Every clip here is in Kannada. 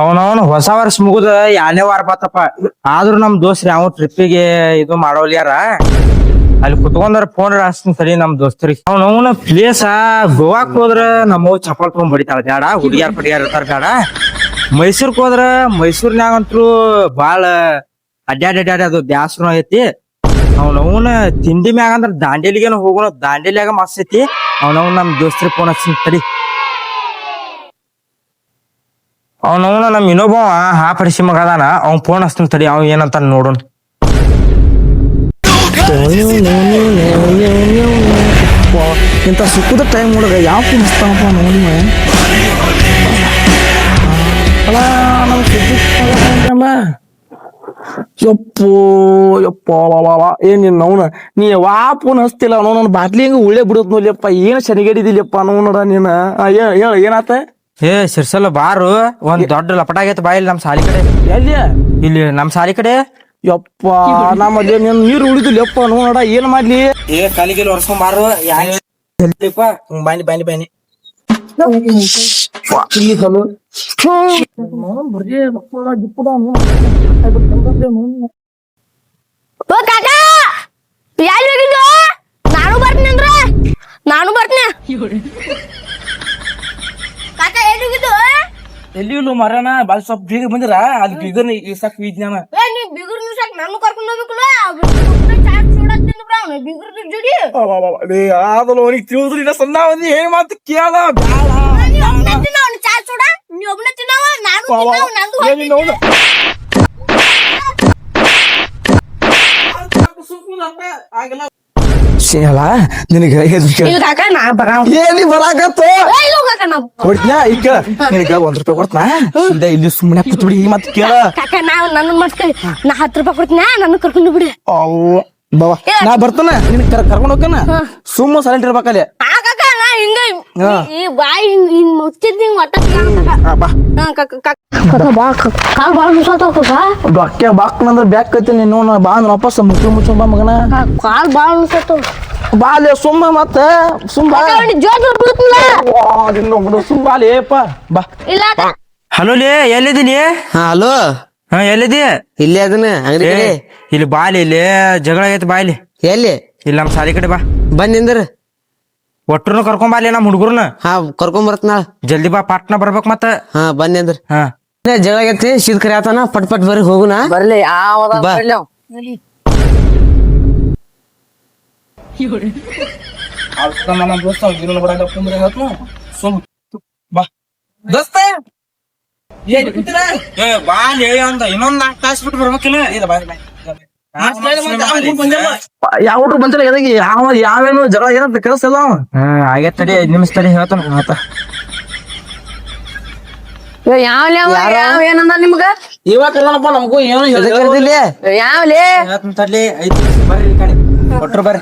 ಅವನವನ್ ಹೊಸ ವರ್ಷ ಮುಗುದ ಯಾನೇ ವಾರ ಬಾತಪ್ಪ ಆದ್ರೂ ನಮ್ ದೋಸ್ತ್ರಿ ಯಾವ ಟ್ರಿಪ್ಪಿಗೆ ಇದು ಮಾಡೋಲ್ಯಾರ ಅಲ್ಲಿ ಕುತ್ಕೊಂಡ್ರ ಫೋನ್ ಹಚ್ತೀನಿ ಸರಿ ನಮ್ ದೋಸ್ತರಿಗೆ ಅವನವನ ಪ್ಲೇಸ ಗೋವಾಕ್ ಹೋದ್ರ ನಮ್ಮವ್ ಚಪ್ಪಲ್ ತಗೊಂಡ್ ಬಡಿತಾಳ ಬ್ಯಾಡ, ಹುಡುಗಿಯಾರ್ ಪಡಿಯಾರ ಇರ್ತಾರ, ಬ್ಯಾಡ. ಮೈಸೂರ್ಕ್ ಹೋದ್ರ ಮೈಸೂರ್ನಾಗಂತೂ ಬಾಳ ಅಡ್ಡಾಡ್ ಅಡ್ಡಾಡ್ ಅದು ಬ್ಯಾಸ್ರ ಐತಿ. ಅವನವನ ತಿಂಡಿ ಮ್ಯಾಗ ಅಂದ್ರ ದಾಂಡೇಲಿಗೇನ ಹೋಗೋಣ, ದಾಂಡೇಲಿಯಾಗ ಮಸ್ತ್ ಐತಿ. ಅವನವ್ ನಮ್ ದೋಸ್ತರಿಗೆ ಫೋನ್ ಹಚ್ತೀನಿ ತಡಿ. ಅವನವನ ನಮ್ ಇನ್ನೊಬ್ಬ ಹಾ ಪಡಿಸಿ ಮಗ ಅದಾನ ಅವ್ನ್ ಫೋನ್ ಹಚ್ತೀನಿ ತಡಿ ಅವ್ ಏನಂತ ನೋಡೋಣ. ಇಂಥ ಸುಖದ ಟೈಮ್ ಒಳಗ ಯಾವ ಫೋನ್ ಹಚ್ತಾನಪ್ಪ ನೋಡಿ ಅಲ್ಲ ನಮ್ಮ ಏನ್ ನಿನ್ನ ನವ್ನ ನೀ ಯಾವ ಫೋನ್ ಹಚ್ತಿಲ್ಲ, ಅವನು ನನ್ನ ಬಾಟ್ಲಿ ಹಿಂಗ ಉಳ್ಳೆ ಬಿಡುತ್ತ ನೋಡ್ಲಿಯಪ್ಪ, ಏನ್ ಶನಿಗಡಿದಿಲ್ಲಪ್ಪ ನೋಡ ನೀನ. ಏನಾತ? ಏ ಸಿರ್ಸಲ್ಲ ಬಾರು. ಒಂದ್ ದೊಡ್ಡ ಲಪಟ ಆಗೈತೆ ಬಾ ಇಲ್ಲಿ ನಮ್ ಸಾಲಿ ಕಡೆ. ಎಲ್ಲಿ? ಇಲ್ಲಿ ನಮ್ ಸಾಲಿ ಕಡೆ. ಯಪ್ಪ ನಮ್ಮ ನೀನ್ ನೀರು ಉಳಿದಿಲ್ಲಪ್ಪ ನೋಡ ಏನ್ ಮಾಡ್ಲಿ? ಏ ಕಾಲಿಗೆ ಒರ್ಸ್ಕೊಂಡ್ ಬಾರು. ಬಾನಿ ಬಾನಿ ಬಾನಿ ಹೋಗಿದ್ದು ನಾನು ಬರ್ತೀನಿ ಅಂದ್ರ? ನಾನು ಬರ್ತೀನಿ. ಕಾಕ ಎಲ್ಲಿ ಹೋಗಿದ್ದು ಎಲ್ಲಿ ಇಲ್ಲ ಮರನ? ಬಾಲ್ ಸ್ವಲ್ಪ ಬೀಗ ಬಂದಿರ? ಅದ್ ಬಿಗರ್ ಇಸಕ್ ವಿಜ್ಞಾನ ಏ ನೀ ಬಿಗುರ್ ನಿಲ್ಸಕ್ ನಾನು ಕರ್ಕೊಂಡು ಹೋಗ್ಬೇಕಲ್ಲ? ಚಾಟ್ ಸುಡತ್ತಿಂದ ಬ್ರಾವ್ ಬಿಗುರ್ ಜೋಡಿ ಆದಲ್ಲ ಅವನಿಗೆ ತಿಳಿದ್ರಿ ಇನ್ನ ಸಣ್ಣ ಮಂದಿ ಏನ್ ಮಾತು ಕೇಳ ನೀ ಒಬ್ನೇ ತಿನ್ನವ ಚಾಟ್ ಸುಡ. ನೀ ಒಬ್ನೇ ತಿನ್ನವ ನಾನು ತಿನ್ನವ ನಂದು ಏನಿಲ್ಲ ಶೇಲ ನಿನಗೆ ಇಲ್ಲ ಕಾಕ ನಾ ಬರ. ಏನಿ ಬರಾಕತ್ತು. ಈಗ. ನಿನಗ ಒಂದ್ ರೂಪಾಯಿ ಕೊಡ್ತನಾ? ಇಲ್ಲಿ ಸುಮ್ಮನೆ ಕೂತ್ಬಿಡಿ ಕೇಳ. ಕಾಕ ನಾ ನನ್ನ ಮಾಡ್ಕೊ ನಾ ಹತ್ತು ರೂಪಾಯಿ ಕೊಡ್ತೀನಿ ನನ್ನ ಕರ್ಕೊಂಡು ಬಿಡಿ ಅವ್ ಬಾವ ನಾ ಬರ್ತಾನ ನಿನ್ ಕರ್ಕೊಂಡು ಹೋಗ್ತಾನ? ಸುಮ್ಮ ಸೈಲೆಂಟ್ ಇರ್ಬೇಕಲ್ಲಿ ಕಾಕ ನಾ ಹಿಂಗ. ಈ ಬಾಯಿ ಹಿಂಗ್ ಹಿಂಗ್ ಮುಚ್ಚಿದ್ ಹಿಂಗ್ ಒಟ್ಟ ಆ, ಬಾ. ಹಾ ಕಾಕ ಕಾಕ. ಬಾ ಕಾಲ್ ಬಾಳ ಮುಸಾತಾವ ಕಾಕ ಡೊಕ್ಕೆ ಬಾಕ್ನಂದ್ರ ಬ್ಯಾಕ್ ಕೈತಿ ನೀನು ಬಾ ಅಂದ್ರೆ ವಾಪಸ್ ಮುಚ್ಚು ಮುಚ್ಚು ಬಾ ಮಗನ. ಕಾಲ್ ಬಾಳ ಮುಸಾತಾವ ಬಾ ಅಲ್ಲಿ ಸುಮ್ಮ ಮತ್ತ ಸುಮ್ಮ. ಜೋರ್ ಬಾ. ಇಲ್ಲ ಹಲೋ ಲೇ ಎಲ್ಲಿದ್ದೀನಿ? ಹಾ ಹಲೋ. ಹಾ ಎಲ್ಲಿದಿ? ಇಲ್ಲೇ ಅದನ್ನ ಅಂಗಡಿ ಕಡೆ. ಇಲ್ಲಿ ಬಾಲಿ ಇಲ್ಲಿ ಜಗಳ ಆಗೈತೆ ಬಾ ಇಲ್ಲಿ ಎಲ್ಲಿ? ಇಲ್ಲಿ ನಮ್ ಸಾಲಿ ಕಡೆ ಬಾ. ಬಂದ್ ನಿಂದ್ರ. ಒಟ್ರನು ಕರ್ಕೊಂಡ್ ಬಾಲಿ ನಮ್ಮ ನಮ್ ಹುಡುಗರ್ನ ಹಾ ಕರ್ಕೊಂಡ್ ಬರತ್ನ ಜಲ್ದಿ ಬಾ ಪಾಟ್ನ ಬರ್ಬೇಕು ಮತ್ತ. ಹಾ ಬಂದ್ ನಿಂದ್ರ ಹಾ. ಏ, ಜಗಳ ಆಗೈತಿ ಶೀತ್ ಕರಿ ಆತನ ಪಟ್ ಪಟ್ ಬರ್ರಿ ಹೋಗುನ. ಬರ್ಲಿ ಆ ಬಾ. ಸುಮ್ ಬಾ. ದೋಸ್ತ! ಏ ಕೂತಿರ? ಏ ಬಾ ಲೇ ಅಂದ ಇನ್ನೊಂದ್ ನಾಲ್ಕು ತಾಸ್ ಬಿಟ್ಟು ಬರ್ಬೇಕಿಲ್ಲ. ಇಲ್ಲ ಬಾ ಯಾವ ಎದಗಿ ಯಾವೇನು ಜಗಳ ಏನಂತ ಕೆಲಸಲ್ಲ ಆಗೈತ್ ತಡಿ ಐದ್ ನಿಮಿಷ ತಡಿ ಹೇಳ್ತಾನ ಆತ? ಯಾವ ಏನಂದ ನಿಮ್ಗ? ಇವಾಗ ನಮಗೂ ಏನು ಎದಕ್ ಕರ್ದಿಲ್ಲಿ? ಯಾವ್ಲೆ ಹೇಳ್ತಾನ ಐದ್ ಬರ್ರಿ ಕಡೆ. ಕೊಟ್ರು ಬರ್ರಿ.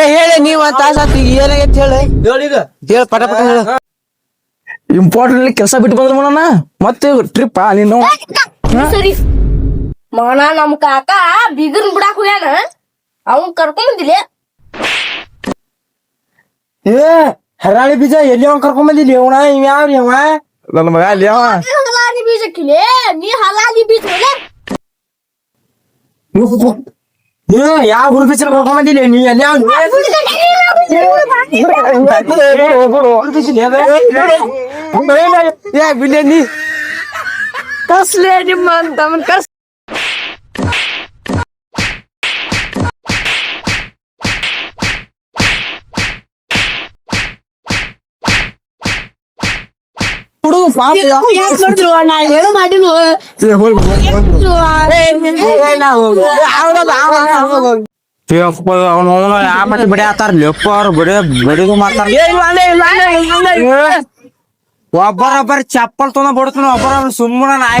ಏ ಹೇಳಿ ನೀವ್ ಒಂದ್ ತಾಸ ಏನಾಗೈತಿ ಹೇಳಿ? ಹೇಳಿ ಹೇಳ ಪಟ ಪಟ ಹೇಳ. ಇಂಪಾರ್ಟೆಂಟ್ ಕೆಲಸ ಬಿಟ್ಟು ಬಂದ್ರೆ ಮನ ಮತ್ತೆ ಟ್ರಿಪ್ ನೀನು? ಸರಿ. ಮಗನ ನಮ್ ಕಾಕ ಬಿದಿರ್ ಬಿಡಾಕ್ ಹೋಗ್ಯಾನ. ಅವನ್ ಕರ್ಕೊಂಡ್ ಬಂದಿಲ್ಲ. ಏ ಹರಾಳಿ ಬೀಜ ಎಲ್ಲಿ ಅವ್ನ್ ಕರ್ಕೊಂಡ್ ಬಂದಿಲ್ಲ? ಇವಣ ಇವ್ ಯಾವ್ರಿ ಅವ? ನನ್ನ ಮಗ ಅಲ್ಲಿ ಅವ. ಹಲಾದಿ ಬೀಜಕ್ಕಿಲೆ ನೀ ಹಲಾಲಿ ಬೀಜ ಏ ಯಾವ ಹುಲ್ ಬೀಜ ಕರ್ಕೊಂಡ್ ಬಂದಿಲ್ಲ ನೀ ಎಲ್ಲ ಬಿಲ್ಲೆ ನೀ ಕಸ್ಲೇ ನಿಮ್ಮ ಅಂತ ಕಸ್ ಹುಡುಗ ಪಾಪ ಏನು ಮಾಡಿಲ್ಲ ಅವನು ಯಾವ ಮತ್ತೆ ಬಿಡಿ ಆತಾರ ಲೆಪ್ಪ ಅವ್ರು ಬಿಡಿ ಬಿಡಿದು ಮಾಡ್ತಾರ ಒಬ್ಬರೊಬ್ಬರ ಚಪ್ಪಲ್ ತೊಗೊಂಡ್ ಬಿಡ್ತಾನ ಒಬ್ಬರೊಬ್ಬರ ಸುಮ್ಮನ ನಾಯಿ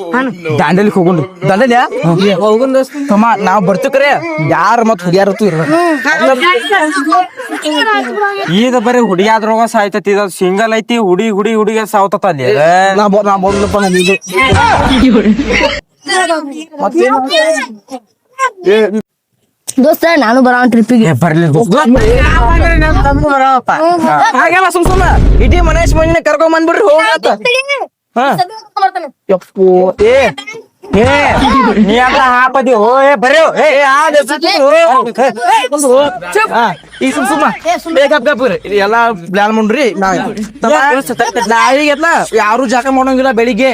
ದಾಂಡೇಲಿಗೆ ಹೋಗುಣ್ರಿ ದಂಡಲ್ಯಾ? ಹೋಗುನ್. ತಮ್ಮ ನಾವ್ ಬರ್ತಕ್ರೆ ಯಾರ ಮತ್ ಹುಡುಗಿಯಾರತ್ತು ಇರ ಈಗ ಬರೀ ಹುಡುಗಿಯಾದ್ರೋಗ ಸಾಯ್ತತಿ ಇದು ಸಿಂಗಲ್ ಐತಿ ಹುಡಿ ಹುಡಿ ಹುಡಿ ಸಾವ್ತತ ಅಲ್ಲಿ. ನಾ ಬ- ನಾ ಬರ್ಲಪ್ಪ ನಾನು ಇದು ಮತ್ತೇನು? ಏ, ದೋಸ್ತ ನಾನು ಬರೋ ಟ್ರಿಪ್ಪಿಗೆ ಬರ್ಲಿ ದೋಸ್ತ. ಹಾಗೆಲ್ಲ ಸುಮ್ ಸುಮ್ಮ ಇಡೀ ಮನೇಶ್ ಮಂದಿನ ಕರ್ಕೊಂಡ್ ಬಂದ್ಬಿಡ್ರಿ ಹೋಗತ್ತ ಹಾ ಯಪ್ಪೋ ಏ ಏ ನೀ ಅಂತ ಹಾಪದಿ? ಓ ಏ ಏ ಆ ಈ ಸುಮ್ ಸುಮ್ಮ. ಎಲ್ಲಾ ಪ್ಲಾನ್ ಮಾಡ್ರಿ. ಯಾರು ಜಾಕ ಮಾಡಂಗಿಲ್ಲ ಬೆಳಿಗ್ಗೆ.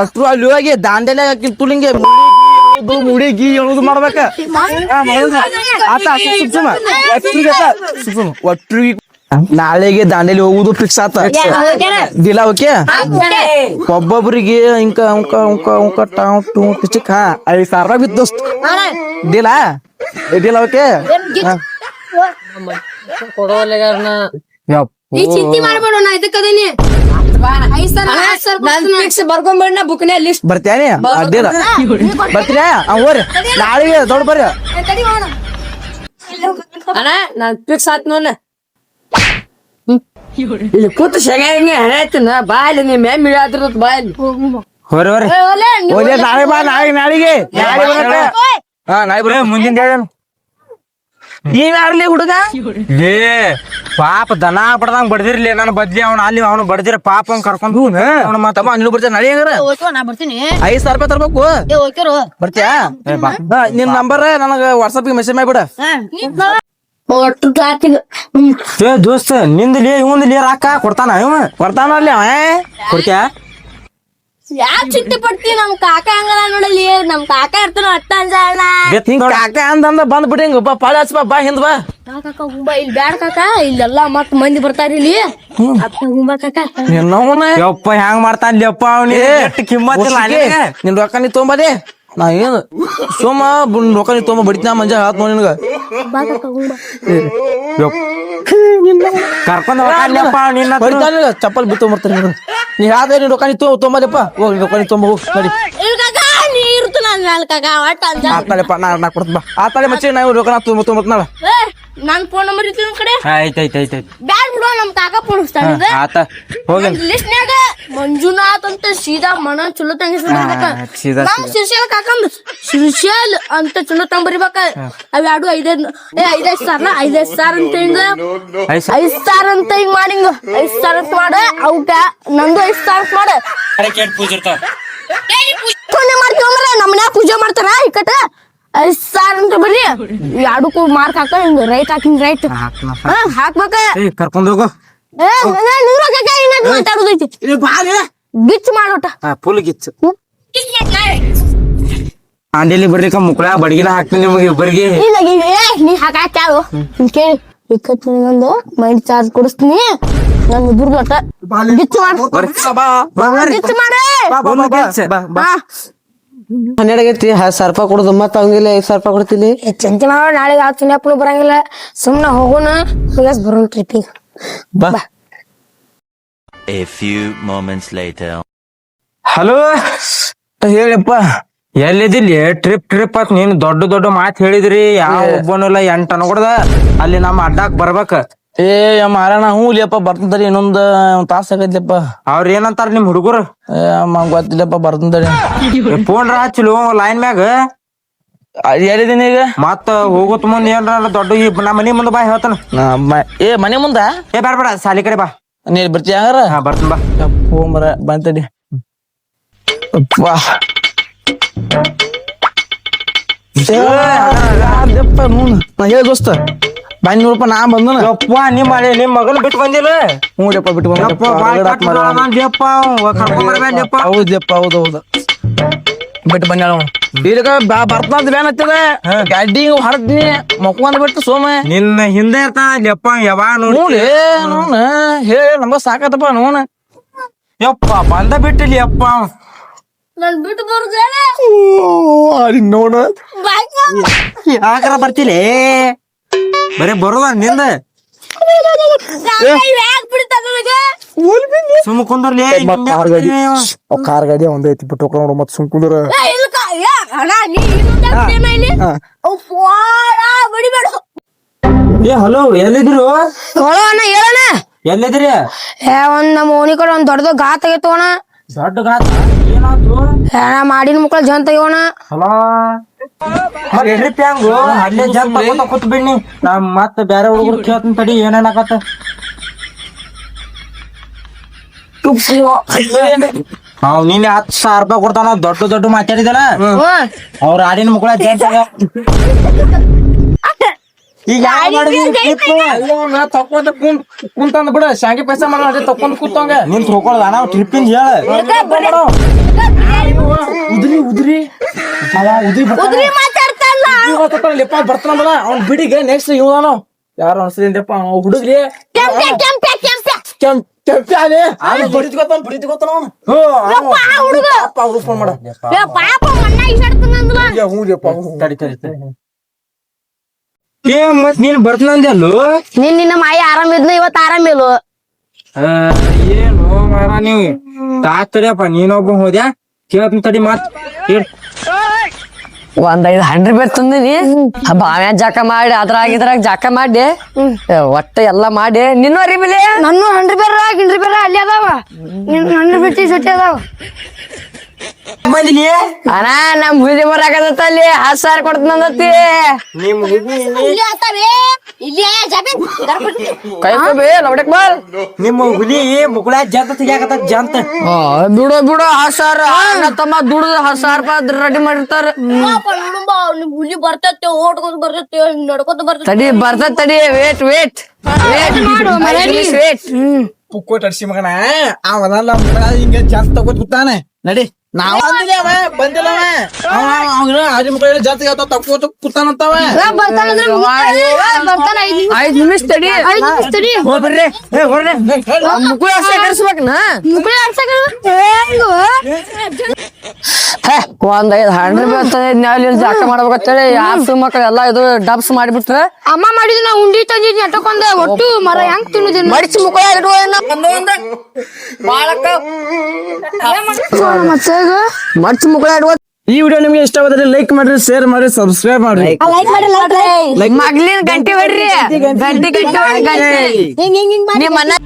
ಅಷ್ಟ್ರು ಅಲ್ಲಿ ಹೋಗಿ ದಾಂಡೆಲೆ ತುಳಿಂಗೆ ಮುಡಿ ಮುಡಿಗಿ ಎಳುದು ಮಾಡ್ಬೇಕ. ಆತ ಸುಮ್ ಸುಮ್ಮ. ಒಟ್ರಿಗೆ. ಸುಮ್ ಸುಮ್ಮ. ಒಟ್ರಿಗೆ ನಾಳೆಗೆ ದಾಂಡೇಲಿ ಹೋಗುದು ಫಿಕ್ಸ್ ಆತ ದಿಲ ಓಕೆ ಒಬ್ಬೊಬ್ರಿಗೆ ಇಂಕ ಉಂಕ ಉಂಕ ಉಂಕ ಟಾವ್ ಟೂ ಟಿಚಿಕ್ ಹಾ ಐದ್ ಸಾವಿರ ರೂಪಾಯಿ ಬಿತ್ತು ದೋಸ್ತ್ ದಿಲ ದಿಲ ಓಕೆ ಹಾ. ಈ ಚಿಂತೆ ಮಾಡ್ಬೇಡ ನಾ ಇದಕ್ಕದೇನಿ ಐದ್ ಸಾವಿರ ಹತ್ತ್ ಸಾವಿರ ಕೊಡ್ತೀನಿ. ಫಿಕ್ಸ್ ಬರ್ಕೊಂಡ್ಬಿಡ್ನ ಬುಕ್ನೇ ಲಿಸ್ಟ್ ಬರ್ತ್ಯಾನಿ ಅಡ್ಡಿಲ್ಲ ಬರ್ತೀರಾ ಹಾ ಹೋರಿ ನಾಳೆಗೆ ದೊಡ್ಡ ಬರ್ರಿ ಏ, ತಡಿ ಹೋಗೋಣ. ಅಣ್ಣ ನಾನ್ ಫಿಕ್ಸ್ ಆತ್ ನೋಡ ಇಲ್ಲಿ ಕೂತು ಶೆಂಗ ಹಣ ಆಯ್ತನ ಬಾ ಇಲ್ಲಿ ನಿಮ್ ಎಮ್ಮೆ ಇಳಿಯಾತಿರತ್ ಬಾ ಇಲ್ಲಿ ಹೊರ ಹೊರ ನಾಳೆ ಬಾ ನಾಳೆ ನಾಳೆಗೆ ನಾಳೆ ಬರತ್ತೆ. ಹಾ ನಾಳೆ ಬರ ಮುಂದಿನ ಯಾರ್ಲಿ ಹುಡುಗ? ಏ ಪಾಪ ದನ ಬಡ್ದಂಗ್ ಬಡ್ದಿರ್ಲಿ. ನಾನು ಬದ್ಲಿ ಅವ್ನ ಅಲ್ಲಿ ಅವ್ನು ಬಡ್ದಿರ ಪಾಪ ಅವ್ನ್ ಕರ್ಕೊಂಡು ಅವ್ನ ಮತ್ತ ತಮ್ಮ ನೀನು ಬರ್ತೀನಿ ನಾಳೆ ಹೆಂಗಾರ? ಐದ್ ಸಾವಿರ ರೂಪಾಯಿ ತರ್ಬೇಕು. ಬರ್ತೀಯಾ? ನಿನ್ ನಂಬರ್ ನನಗ ವಾಟ್ಸಪ್ ಮೆಸೇಜ್ ಮಾಡ್ಬಿಡ. ಒಟ್ಟು ಕ್ಲಾಸಿಗೆ ಏ ದೋಸ್ತ ನಿಂದ ಲೇ ಇವಂದ ಲೇ ರಾಕ ಕೊಡ್ತಾನ ಇವ? ಕೊಡ್ತಾನ ಅಲ್ಲಿ ಅವ ಕೊಡ್ತ್ಯಾ? ಯಾಕ್ ಚಿಂತೆ ಪಡ್ತಿ ನಮ್ ಕಾಕ ಹಂಗಲ್ಲ ನೋಡಲಿ ನಮ್ ಕಾಕ ಇರ್ತಾನ ಅಟ್ಟ ಹಿಂಗ್ ಕಾಕ ಅಂತಂದ ಬಂದ್ ಬಿಡಿ ಹಿಂಗ ಬಾ ಪಾಳೆ ಹಚ್ಚ ಬಾ ಬಾ ಹಿಂದ್ ಬಾ. ಕಾಕ ಹುಂಬ ಇಲ್ಲಿ ಬ್ಯಾಡ ಕಾಕ ಇಲ್ಲೆಲ್ಲಾ ಮತ್ ಮಂದಿ ಬರ್ತಾರ ಇಲ್ಲಿ. ಅಪ್ಪ ಹುಂಬ ಕಾಕ. ನಿನ್ನವನ? ಯಪ್ಪ ಹೆಂಗ್ ಮಾಡ್ತಾನ ಲೇಪ್ಪ ಅವ್ನಿ? ಎಷ್ಟು ಕಿಮ್ಮತ್ ಇಲ್ಲ ನಿನ್ ರೊಕ್ಕ ನೀ ತೊಂಬಲಿ ನಾ ಏನು? ಸೋಮ ಬುನ್ ರೊಕ್ಕ ನೀ ತೊಗೊಂಬ ಬಡಿತ ಮಂಜ ಹಾತ್ ನೋಡಿ ನಿನಗ. ಹತ್ರ. ಬಡಿತಾನ ಚಪ್ಪಲ್ ಬಿತ್ತು ಬರ್ತಾನೆ ನೀನು ನೀ ಯಾವ್ದೇ ನೀ ರೊಕ್ಕ ನೀ ತೊ ತೊಂಬಲಿಪ್ಪ ಹೋಗಿ ರೊಕ್ಕ ನೀ ತೊಂಬ ಹೋಗಿ ನಡಿ. ಇಲ್ಲ ನೀ ಇರ್ತಾನ ಮ್ಯಾಲ ಕಾಕ ಒಟ್ಟ ಅಂಜ. ಆತಾಳೆಪ್ಪ ನಾ ನಾ ಕೊಡ್ತ ಬಾ. ಆತಾಳೆ ಮಚ್ಚಿ ನಾವು ರೊಕ್ಕ ನಾ ತೊಂಬ ತೊಂಬತ್ನಾಳ ನನ್ ಫೋನ್ ನಂಬರ್ ಇತ್ತು ನಿಮ್ ಕಡೆ? ಆಯ್ತ್ ಆಯ್ತ್ ಆಯ್ತ್ ಆಯ್ತ್. ಬ್ಯಾಡ್ ಬಿಡು ನಮ್ ಕಾಕ ಫೋನ್ ಆತ ಹೋಗಿ. ಲಿಸ್ಟ್ನ್ಯಾಗ ಮಂಜುನಾಥ್ ಅಂತ ಸೀದಾ ಮನ ಚಲೋ ತಂಗ ಸೀದಾ, ನಮ್ ಶಿರ್ಶಾಲ್ ಕಾಕಂದ್. ಶಿರ್ಶಾಲ್ ಅಂತ ಚಲೋ ತಂಬರಿಬೇಕ ಬರಿಬೇಕ ಅವ್ ಎರಡು ಐದೈದ್ ಏ ಐದೈದ್ ಸಾರ್ ಐದೈದ್ ಸಾರ್ ಅಂತ ಹಿಂಗ. ಐದ್ ಸಾರ್. ಅಂತ ಹಿಂಗ್ ಮಾಡಿಂಗ ಐದ್ ಸಾರ್ ಅಂತ ಮಾಡ. ಅವಕ್ಕ ನಂದು ಐದ್ ಸಾರ್ ಅಂತ ಮಾಡ. ಪೂಜೆ ಮಾಡ್ತೀವಂದ್ರ ನಮ್ಮನ್ಯಾಗ ಪೂಜೆ ಮಾಡ್ತಾರ ಈ ಸಾವಿರ ಅಂತ ಬರ್ರಿ ಎರಡಕ್ಕೂ ಮಾರ್ಕ್ ಹಾಕ ಹಿಂಗ ರೈಟ್ ಹಾಕಿಂಗ್ ರೈಟ್ ಹಾ ಹಾಕ್ಬೇಕ ಕರ್ಕೊಂಡ್ ಹೋಗು ಬಿಚ್ ಮಾಡೋಟ ಫುಲ್ ಗಿಚ್ಚು ಅಂಡೇಲಿ ಬರ್ಲಿಕ್ಕ ಮುಕ್ಳ ಬಡಗಿನ ಹಾಕ್ತೀನಿ ನಿಮಗೆ ಇಬ್ಬರಿಗೆ ನೀ ಹಾಕಾಕ್ಯಾರು ಕೇಳಿ ಇಕ್ಕತ್ ನಿನಗೊಂದು ಮೈಂಡ್ ಚಾರ್ಜ್ ಕೊಡಿಸ್ತೀನಿ ನನ್ ಇಬ್ಬರು ಬಿಚ್ ಮಾಡು ಬಿಚ್ ಮಾಡೆ ಹನ್ನೆರಡು ಆಗೈತಿ ಹತ್ತು ಸಾವಿರ ರೂಪಾಯಿ ಕೊಡುದು ಮತ್ತ ಅವಂಗಿಲ್ಲ ಐದು ಸಾವಿರ ರೂಪಾಯಿ ಕೊಡ್ತಿಲಿ ಚಿಂತೆ ಮಾಡೋ ನಾಳೆ ಚಿನ್ನಪ್ಪನು ಬರಂಗಿಲ್ಲ ಸುಮ್ಮನೆ ಹೋಗೋಣ ಹೋಗಸ್ ಬರೋಣ ಟ್ರಿಪ್ಪಿಗೆ ಬಾ. A few moments later. Hello ಹೇಳಪ್ಪ. ಎಲ್ಲಿದಿಲ್ಲಿ? ಟ್ರಿಪ್ ಟ್ರಿಪ್ ಅಂತ ನೀನು ದೊಡ್ಡ ದೊಡ್ಡ ಮಾತು ಹೇಳಿದ್ರಿ. ಯಾವ ಒಬ್ಬನಿಲ್ಲ ಎಂಟನ ಕೊಡದ. ಅಲ್ಲಿ ನಮ್ಮ ಅಡ್ಡಾಕ್ ಬರ್ಬೇಕ. ಏ ಮಾರಣ ಹ್ಞೂ ಲಿಯಪ್ಪ ಬರ್ತಂತರಿ ಇನ್ನೊಂದ್ ತಾಸ ಆಗೈತ್ಲಿಪ್ಪ ಅವ್ರ ಏನಂತಾರ ನಿಮ್ ಹುಡುಗರು ಗೊತ್ತಿಲ್ಲಪ್ಪ ಬರ್ತಂತರಿ ಫೋನ್ ಹಚ್ಚಲು ಲೈನ್ ಮ್ಯಾಗ ಎಲ್ಲಿದ್ದೀನಿ ಈಗ ಮತ್ತ ಹೋಗೋತ್ ಮುಂದ ಏನ್ರ ದೊಡ್ಡ ಈ ನಮ್ಮ ಮನಿ ಮುಂದ ಬಾ ಹೇಳ್ತಾನ ನಾ ಮ- ಏ ಮನೆ ಮುಂದ ಏ ಬೇಡ ಬೇಡ ಸಾಲಿ ಕಡೆ ಬಾ ನೀ ಬರ್ತೀಯ ಹಂಗಾರ ಹಾ ಬರ್ತೀನಿ ಬಾ ಫೋನ್ ಬರ ಬಂತಡಿ ಅಪ್ಪಾ ನಾ ಹೇಳ ದೋಸ್ತ ಬನ್ನಿ ರೂಪಾಯಿ ನಾ ಬಂದನ? ಯಪ್ಪ ನಿಮ್ಮ ಮನೆ ನಿಮ್ ಮಗನ್ ಬಿಟ್ಟು ಬಂದಿಲ್ಲ? ಹ್ಞೂ ಲೆಪ್ಪ ಬಿಟ್ಟು ಯಪ್ಪ ಲೆಪ್ಪ ಅವ ಕರ್ಕೊಂಡ್ ಬರ್ಬೇಡ ಲೆಪ್ಪ ಹೌದ್ಲೆಪ್ಪ ಹೌದು ಹೌದು. ಬಿಟ್ಟು ಬಂದ ಇದಕ್ಕ ಬರ್ತದ ಬ್ಯಾನ್ ಹತ್ತದ. ಗಾಡಿ ಹೊರದ್ನಿ ಮಕ್ಕೊಂದ್ ಬಿಟ್ಟು ಸೋಮ. ನಿನ್ನ ಹಿಂದೆ ಇರ್ತಾನ ಲೆಪ್ಪ ಯಾವಾಗ ನೋಡಿ ಹೇಳಿ ನಮಗ ಸಾಕತ್ತಪ್ಪ ನೋನ ಯಪ್ಪ ಬಂದ ಬಿಟ್ಟಿಲ್ಲ ಯಪ್ಪ. ನನ್ ಬಿಟ್ಟು ಬರ್ತೀನಿ ನೋಡ ಯಾಕರ ಬರ್ತಿಲಿ? ಬರೇ ಬರೋದ ನಿಂದ? ಕುಂದರ್ಲಿ ಕಾರ್ ಗಾಡಿ ಕಾರ್ ಗಾಡಿ ಒಂದ್ ಐತಿ ಬಿಟ್ಟು ನೋಡು ಮತ್ತೆ ಸುಮ್ ಕುಂದ್ರ. ಏ, ಹಲೋ ಎಲ್ಲಿದ್ರು ಹೇಳೋಣ ಅಣ್ಣ ಹೇಳಣ್ಣ. ಎಲ್ಲಿದ್ರಿ ಏ ಒಂದ್ ನಮ್ಮ ಓಣಿ ಕಡೆ ಒಂದ್ ದೊಡ್ಡದ ಗಾತ್ ಅಣ್ಣ ದೊಡ್ಡ ಮಾಡಿನ ಮಕ್ಳ ಜಂತ ಅಣ್ಣ ಹಲೋ ಪ್ಯಾಂಗು ಅಲ್ಲೇ ಜಂಪ್ ತಗೋತ ಕೂತ್ ಬಿಡ್ನಿ ನಾ. ಮತ್ತ ಬ್ಯಾರೆ ಹುಡುಗರು ಕೇಳ್ತೀನಿ ತಡಿ ಏನೇನಾಗತ್ತ ಅವ್ ನಿನ್ನೆ ಹತ್ ಸಾವಿರ ರೂಪಾಯಿ ಕೊಡ್ತಾನ ದೊಡ್ಡ ದೊಡ್ಡ ಮಾತಾಡಿದಲ್ಲ ಅವ್ರ ಆಡಿನ ಮಕ್ಕಳ ಈಗ? ನಾ ತಕೊಂಡ ಕುಂತ್ ಕುಂತಂದ್ ಬಿಡ. ಶಾಂಗಿ ಪೈಸಾ ಮಾಡ ಅದೇ ತಕೊಂಡ್ ಕೂತಂಗ. ನಿನ್ ತಿಳ್ಕೊಳ್ದ ನಾವು ಟ್ರಿಪ್ಪಿಂದ ಹೇಳ. ಉದ್ರಿ ಉದ್ರಿ. ಅವ ಉದ್ರಿ ಉದ್ರಿ ಮಾತಾಡ್ತಾ ಇಲ್ಲ ಲೆಪ್ಪ ಬರ್ತಾನಲ್ಲ ಅವ್ನ್ ಬಿಡಿಗೆ ನೆಕ್ಸ್ಟ್ ಇವನು. ಯಾರು ಅನ್ಸಲಿಂದಪ್ಪ ಅವ ಹುಡುಗ್ರಿ. ಫೋನ್ ಮಾಡ. ಏ ಮತ್ ನೀನ್ ಬರ್ತನಂದಲ್ಲೋ ನಿನ್ ನಿನ್ನ ಮಾಯಿ ಆರಾಮ ಇದ್ನು ಇವತ್ ಆರಾಮ ಇಲ್ಲ. ಏನು ಮಾರ ನೀವು? ತಾತಡ್ಯಪ್ಪ ನೀನೊಬ್ಬ ಹೋದ್ಯಾ? ಕೇಳ್ತೀನಿ ತಡಿ ಮಾತ್. ಹೇಳ್ ಒಂದ್ ಐದ್ ಹಂಡ್ರೆಡ್ ತಂದಿನಿ ಬಾವ್ಯಾಗ ಜಾಕ ಮಾಡಿ ಅದ್ರಾಗ ಇದ್ರಾಗ ಜಾಕ ಮಾಡಿ ಏ, ಒಟ್ಟ ಎಲ್ಲಾ ಮಾಡಿ ನಿನ್ನ ಅರಿಬಿಲಿ ನನ್ನ ಹಂಡ್ರಿ ಬೇರ ಗಿಂಡ್ರಿ ಬೇರ ಅಲ್ಲಿ ಅದಾವ. ಹಂಡ್ರಿ ಬಿಟ್ಟಿ ಸತಿ ಅದಾವ. ಬಂದಿಲಿ ಅಣ್ಣ ನಮ್ ಹುಲಿ ಬರಾಕತ್ತಲ್ಲಿ ಹತ್ತು ಸಾವಿರ ಕೊಡ್ತಂದತಿ ನಿಮ್ ಹುಡ್ಗಿ ಇಲ್ಲಿ? ಆತಾವೆ ಇಲ್ಲಿ ಜಮೀನ್ ಕೈ ಬೇ ಲವಡಕ್ ಬಾಲ್. ನಿಮ್ಮ ಹುಲಿ ಮುಗುಳ ಜಂತ ತೆಗಿಯಾಕತ್ತ ಜಂತ. ಬಿಡು ಬಿಡು ಹತ್ತು ಸಾವಿರ ನಾ ತಮ್ಮ ದುಡ್ದು ರೂಪಾಯಿ ರೆಡಿ ಮಾಡಿರ್ತಾರ. ಹುಲಿ ಓಡ್ಕೊಂಡ್ ನಡ್ಕೊಂತ ತಡಿ ತಡಿ. ವೇಟ್ ವೇಟ್ ವೇಟ್ ವೇಟ್ ಪುಕ್ಕೋಟ್ ಅಡ್ಸಿ ಮಗನ. ಅವನಲ್ಲ ಮಗ ಹಿಂಗೆ ಜಾಸ್ತಿ ತಗೋತ್ ಕೂತಾನೆ. ನಡಿ. ನಾವ್ ಬಂದಿಲ್ಲ ಕೂತಾನಂತವ. ಐದ್ ನಿಮಿಷ. ತಡಿ. ಹೋಗ್ಬರ್ರಿ ಕರ್ಸ್ಬೇಕನ ಮುಗುಳಿ ಆಡ್ಸಕ ಹೇ ಒಂದ್ ಐದ್ ಹಂಡ್ರೆಡ್ ನ್ಯಾಲಿ ಜಾಕ ಮಾಡ್ಬೇಕಂತೇಳಿ. ಎಲ್ಲ ಇದು ಡಬ್ಸ್ ಮಾಡಿಬಿಟ್ರ. ಅಮ್ಮ ಮಾಡಿದ ನಾ ಉಂಡಿ ತಂದಿದ್ನಿ ಅಟ್ಟಕೊಂದ ಒಟ್ಟು ಮರ ಹೆಂಗ್ ತಿನ್ನುದಿಲ್ಲ ಮಡಿಸಿ ಬಾಳಕ್ಕ. ಮತ್ತೆ? ಮುಕ್ಕಳ ಇಡುವ ಈ ವಿಡಿಯೋ ನಿಮ್ಗೆ ಇಷ್ಟವಾದ್ರೆ ಲೈಕ್ ಮಾಡ್ರಿ ಶೇರ್ ಮಾಡ್ರಿ ಸಬ್ಸ್ಕ್ರೈಬ್ ಮಾಡ್ರಿ. ಲೈಕ್ ಮಾಡಿ ಮಗ್ಲಿನ ಗಂಟೆ ಹೊಡ್ರಿ. ಗಂಟೆ ಗಂಟೆ ಹೊಡ್ರಿ ಗಂಟೆ. ಹಿಂಗ್ ಹಿಂಗ್ ಹಿಂಗ್ ಮಾಡಿ